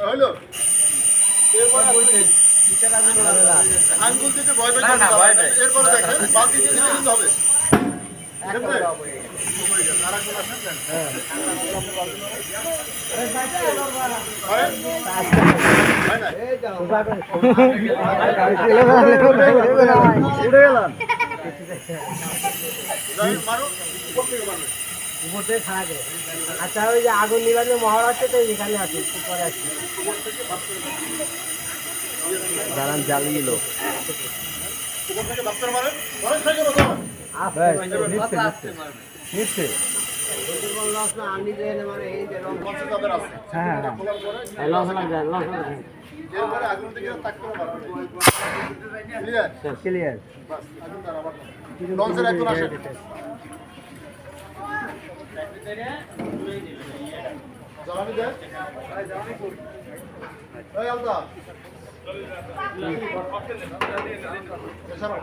হইল আঙ্গুল দিতে ভয়। এরপরে দেখেন কিন্তু হবে? হয়? উপর থেকে। উপরতে আচ্ছা ওই যে আগুন নিবানের মহড়া আছে তো এখানে আছে পরে আসছি দাঁড়ান জ্বালিয়ে লো উপর থেকে বাচ্চারা মারেন। মারেন, সাইকেল বাঁচাও। নিচ্ছে। হ্যাঁ পরে লস লাগবে লস লাগবে এরপরে আগুন থেকে তাক করে মারবে। Clear? ক্লিয়ার বাস, আগুন দ্বারা আবার লঞ্চের একজন আসেন। জ্বালানি দেন। এই আলতা। এছাড়াও।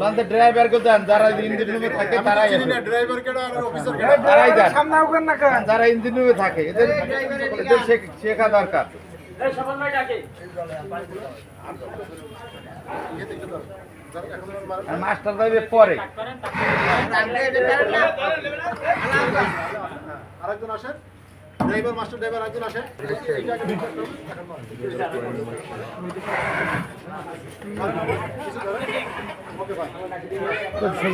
লঞ্চের ড্রাইভারকে দেন যারা ইঞ্জিন রুমে থাকে তারাই না, driver কেডা আর officer কেডা। তারাই দেন যারা ইঞ্জিন রুমে থাকে এদের এদের শেখা দরকার যেমন মারেন। আর মাস্টার পরে আরেকজন আসেন ড্রাইভার মাস্টার ড্রাইভার একজন আসেন।